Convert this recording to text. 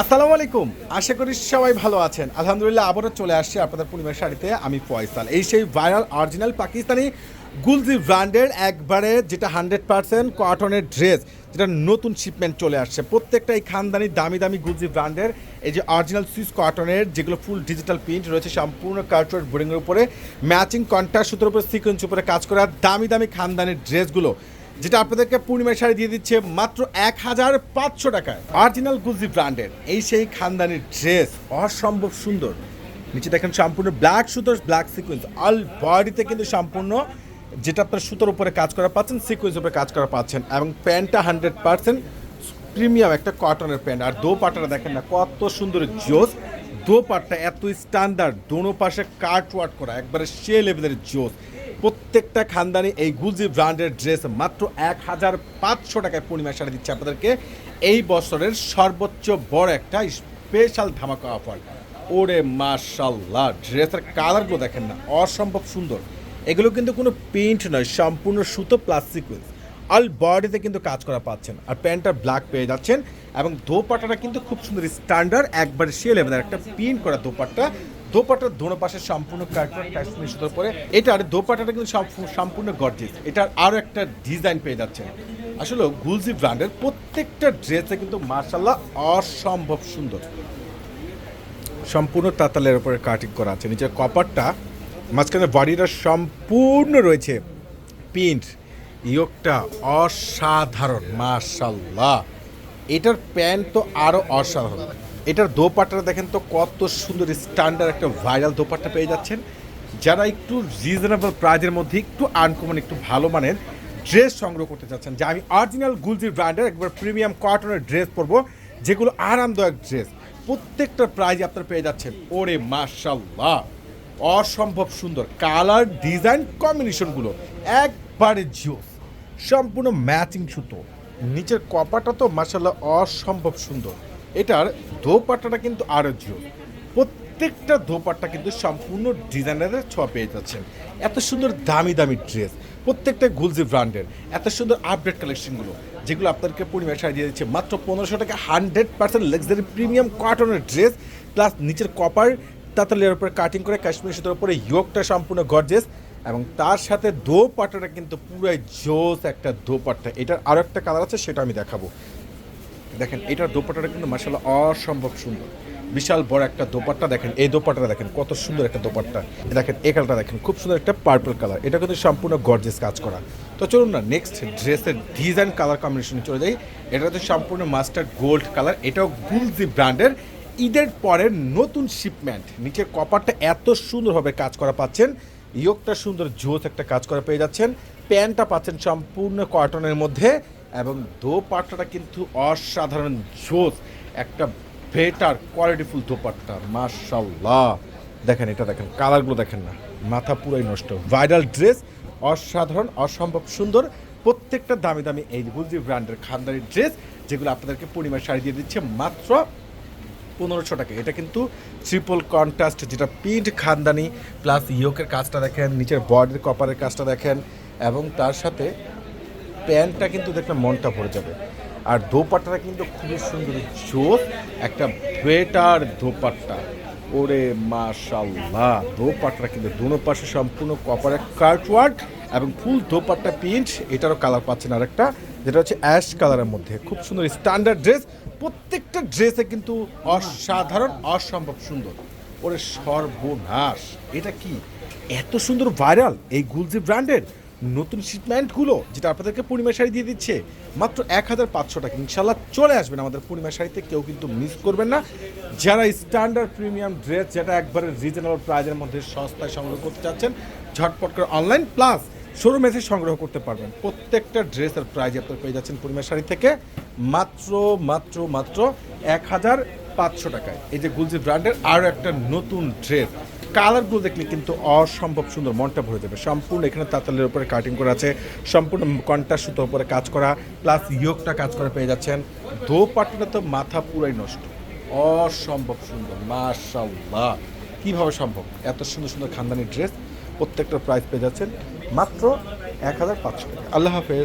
আসসালামু আলাইকুম। আশা করি সবাই ভালো আছেন। আলহামদুলিল্লাহ আবারও চলে আসছে আপনাদের পূর্ণিমার শাড়িতে আমি ফয়সাল। এই সেই ভাইরাল অরিজিনাল পাকিস্তানি গুলজি ব্র্যান্ডের একবারে যেটা হান্ড্রেড পার্সেন্ট কটনের ড্রেস যেটা নতুন শিপমেন্ট চলে আসছে। প্রত্যেকটা এই খানদানি, দামি দামি গুলজি ব্র্যান্ডের এই যে অরিজিনাল সুইস কটনের যেগুলো ফুল ডিজিটাল প্রিন্ট রয়েছে, সম্পূর্ণ কার্টওয়ার্ক বোর্ডিংয়ের উপরে ম্যাচিং কন্ট্রাস্ট সুতোর উপরে সিকোয়েন্স উপরে কাজ করা, দামি দামি খানদানির ড্রেসগুলো যেটা আপনাদেরকে পূর্ণিমার শাড়ি দিয়ে দিচ্ছে মাত্র এক হাজার পাঁচশো টাকায়। অরিজিনাল গুজি ব্র্যান্ডের এই সেই খানদানির ড্রেস অসম্ভব সুন্দর। নিচে দেখেন সম্পূর্ণ ব্ল্যাক সুতোর ব্ল্যাক সিকোয়েন্স অল বডিতে কিন্তু সম্পূর্ণ যেটা আপনার সুতোর উপরে কাজ করা পাচ্ছেন সিকোয়েন্স উপরে কাজ করা পাচ্ছেন। এবং প্যান্টটা হান্ড্রেড পার্সেন্ট প্রিমিয়াম একটা কটনের প্যান্ট। আর দো পাটাটা দেখেন না, কত সুন্দর জোস। দো পাটটা এত স্ট্যান্ডার্ড দোনো পাশে কাট ওয়াট করা, একবারে সে লেভেলের জোস। প্রত্যেকটা খানদানি এই গুলজি ব্র্যান্ডের ড্রেস মাত্র এক হাজার পাঁচশো টাকায় পূর্ণিমা শাড়ি দিচ্ছে আপনাদেরকে। এই বছরের সর্বোচ্চ বড় একটা স্পেশাল ধামাকা অফার। ওরে মাশাল্লাহ ড্রেসের কালারগুলো দেখেন না, অসম্ভব সুন্দর। এগুলো কিন্তু কোনো পেইন্ট নয়, সম্পূর্ণ সুতো প্লাস সিকুয়েন্স। অল বডিতে কিন্তু কাজ করা পাচ্ছেন আর প্যান্টটা ব্ল্যাক পেয়ে যাচ্ছেন এবং দোপাটাটা কিন্তু খুব সুন্দর, স্ট্যান্ডার্ড, একবার সে লেভেলের একটা পিন করা দোপাট্টা। দোপাটার দোনো পাশে সম্পূর্ণ কার্টুন কাশ্মীর সুতোর পরে এটার দোপাটাটা কিন্তু সম্পূ- সম্পূর্ণ গর্জিস এটার আরও একটা ডিজাইন পেয়ে যাচ্ছেন। আসলে গুলজি ব্র্যান্ডের প্রত্যেকটা ড্রেসে কিন্তু মার্শাল্লাহ অসম্ভব সুন্দর। সম্পূর্ণ তাতালের উপরে কাটিং করা আছে। নিচের কপারটা মাঝখানে বডিটা সম্পূর্ণ রয়েছে প্রিন্ট ইয়োগটা অসাধারণ মাশাল্লাহ এটার প্যান্ট তো আরও অসাধারণ। এটার দোপাট্টা দেখেন তো কত সুন্দর স্ট্যান্ডার্ড একটা ভাইরাল দোপাট্টা পেয়ে যাচ্ছেন। যারা একটু রিজনেবল প্রাইজের মধ্যে একটু আনকমন একটু ভালো মানের ড্রেস সংগ্রহ করতে চাচ্ছেন, যে আমি অরিজিনাল গুলজির ব্র্যান্ডের একবার প্রিমিয়াম কটনের ড্রেস পরবো, যেগুলো আরামদায়ক ড্রেস প্রত্যেকটা প্রাইজ আপনারা পেয়ে যাচ্ছেন। ওরে মাশাল্লাহ অসম্ভব সুন্দর কালার ডিজাইন কম্বিনেশনগুলো একবারে জোস, সম্পূর্ণ ম্যাচিং সুতো, নিচের কপাটা তো মাশাল্লাহ অসম্ভব সুন্দর। এটার দোপাট্টাটা কিন্তু আরও জোস প্রত্যেকটা দোপাট্টা কিন্তু সম্পূর্ণ ডিজাইনারের ছোঁয়া পেয়ে যাচ্ছেন। এত সুন্দর দামি দামি ড্রেস, প্রত্যেকটা গুলজি ব্র্যান্ডের। এত সুন্দর আপডেট কালেকশনগুলো যেগুলো আপনাদেরকে পূর্ণিমা শাড়ি দিয়ে দিচ্ছে মাত্র পনেরোশো টাকা হান্ড্রেড পার্সেন্ট লাক্সারি প্রিমিয়াম কটনের ড্রেস প্লাস নিচের কপার তাতালের উপরে কাটিং করে কাশ্মীর সুতোর উপরে ইয়োগটা সম্পূর্ণ গর্জেস এবং তার সাথে দো পাট্টাটা কিন্তু পুরাই জোস একটা দো পাট্টা এটার আরও একটা কালার আছে, সেটা আমি দেখাবো। দেখেন, এটার দোপাট্টাটা কিন্তু মাসাল্লাহ অসম্ভব সুন্দর। বিশাল বড় একটা দোপাট্টা দেখেন, এই দোপাট্টাটা দেখেন, কত সুন্দর একটা দোপাট্টা। দেখেন, এই কালারটা দেখেন, খুব সুন্দর একটা পার্পল কালার এটা কিন্তু সম্পূর্ণ গর্জেস কাজ করা। তো চলুন না নেক্সট ড্রেসের ডিজাইন কালার কম্বিনেশনে চলে যাই। এটা হচ্ছে সম্পূর্ণ মাস্টার গোল্ড কালার এটাও গুলজি ব্র্যান্ডের ঈদের পরের নতুন শিপমেন্ট নিচের কপারটা এত সুন্দরভাবে কাজ করা পাচ্ছেন। ইয়োগটা সুন্দর জোস একটা কাজ করা পেয়ে যাচ্ছেন। প্যান্টটা পাচ্ছেন সম্পূর্ণ কটনের মধ্যে। এবং দোপাট্টাটা কিন্তু অসাধারণ জোস, একটা বেটার কোয়ালিটিফুল দোপাট্টা মার্শাল্লাহ দেখেন, এটা দেখেন, কালারগুলো দেখেন না, মাথা পুরাই নষ্ট। ভাইরাল ড্রেস অসাধারণ, অসম্ভব সুন্দর, প্রত্যেকটা দামি দামি এই গুলজি ব্র্যান্ডের খানদারি ড্রেস যেগুলো আপনাদেরকে পূর্ণিমার শাড়ি দিয়ে দিচ্ছে মাত্র পনেরোশো টাকা। এটা কিন্তু ট্রিপল কন্ট্রাস্ট যেটা প্রিন্ট খানদানি প্লাস ইয়োকের কাজটা দেখেন, নিচের বডির কপারের কাজটা দেখেন, এবং তার সাথে প্যান্টটা কিন্তু দেখলে মনটা ভরে যাবে। আর দোপাট্টাটা কিন্তু খুবই সুন্দর জোস, একটা বেটার দোপাট্টা। ওরে মাশাল্লাহ দোপাট্টা কিন্তু দুনো পাশে সম্পূর্ণ কপারের কার্টওয়ার্ক এবং ফুল দোপাট্টা প্রিন্ট এটারও কালার পাচ্ছেন আরেকটা, যেটা হচ্ছে অ্যাশ কালারের মধ্যে। খুব সুন্দর স্ট্যান্ডার্ড ড্রেস প্রত্যেকটা ড্রেসে কিন্তু অসাধারণ, অসম্ভব সুন্দর। ওরে সর্বনাশ, এটা কি? এত সুন্দর ভাইরাল এই গুলজি ব্র্যান্ডের। নতুন শিপমেন্টগুলো যেটা আপনাদেরকে পূর্ণিমা শাড়ি দিয়ে দিচ্ছে। মাত্র এক হাজার পাঁচশো টাকা। ইনশাল্লাহ চলে আসবেন আমাদের পূর্ণিমা শাড়িতে, কেউ কিন্তু মিস করবেন না। যারা স্ট্যান্ডার্ড প্রিমিয়াম ড্রেস যেটা একবারে রিজনেবল প্রাইজের মধ্যে সস্তায় সংগ্রহ করতে চাচ্ছেন, ঝটপট করে অনলাইন প্লাস শোরুম এসে সংগ্রহ করতে পারবেন। প্রত্যেকটা ড্রেসের প্রাইজ আপনারা পেয়ে যাচ্ছেন পূর্ণিমা শাড়ি থেকে। মাত্র মাত্র মাত্র এক হাজার পাঁচশো টাকায়। এই যে গুলজি ব্র্যান্ডের আরও একটা নতুন ড্রেস কালারগুলো দেখলে কিন্তু অসম্ভব সুন্দর, মনটা ভরে যাবে। সম্পূর্ণ এখানে তাতালের উপরে কাটিং করা আছে, সম্পূর্ণ কন্টা সুতোর উপরে কাজ করা প্লাস ইয়োগটা কাজ করে পেয়ে যাচ্ছেন। দো পাটটা তো মাথা পুরাই নষ্ট। অসম্ভব সুন্দর মাশাল্লাহ কীভাবে সম্ভব? এত সুন্দর সুন্দর খানদানি ড্রেস প্রত্যেকটা প্রাইস পেয়ে যাচ্ছেন মাত্র এক হাজার পাঁচশো টাকা। আল্লাহ হাফেজ।